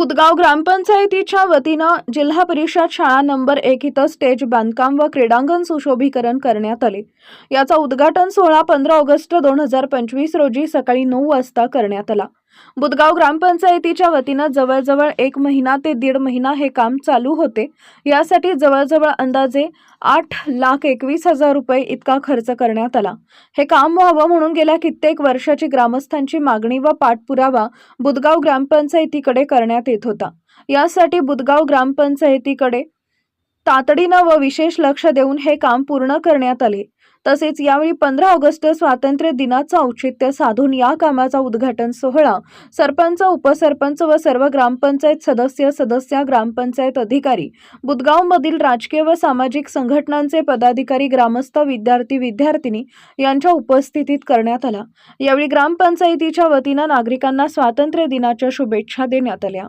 बुदगाव ग्रामपंचायतीच्या वतीनं जिल्हा परिषद शाळा नंबर एक इथं स्टेज बांधकाम व क्रीडांगण सुशोभीकरण करण्यात आले. याचा उद्घाटन सोहळा पंधरा ऑगस्ट दोन हजार पंचवीस रोजी सकाळी नऊ वाजता करण्यात आला. बुदगाव ग्रामपंचायतीच्या वतीनं जवळजवळ एक महिना ते दीड महिना हे काम चालू होते. यासाठी जवळजवळ अंदाजे आठ लाख एकवीस हजार रुपये इतका खर्च करण्यात आला. हे काम व्हावं म्हणून गेल्या कित्येक वर्षाची ग्रामस्थांची मागणी व पाठपुरावा बुदगाव ग्रामपंचायतीकडे करण्यात येत होता. यासाठी बुदगाव ग्रामपंचायतीकडे तातडीनं व विशेष लक्ष देऊन हे काम पूर्ण करण्यात आले. तसेच यावेळी पंधरा ऑगस्ट स्वातंत्र्य दिनाचं औचित्य साधून या कामाचा उद्घाटन सोहळा. सरपंच उपसरपंच व सर्व ग्रामपंचायत सदस्य सदस्य ग्रामपंचायत अधिकारी बुदगावमधील राजकीय व सामाजिक संघटनांचे पदाधिकारी ग्रामस्थ विद्यार्थी विद्यार्थिनी यांच्या उपस्थितीत करण्यात आला. यावेळी ग्रामपंचायतीच्या वतीनं नागरिकांना स्वातंत्र्य दिनाच्या शुभेच्छा देण्यात आल्या.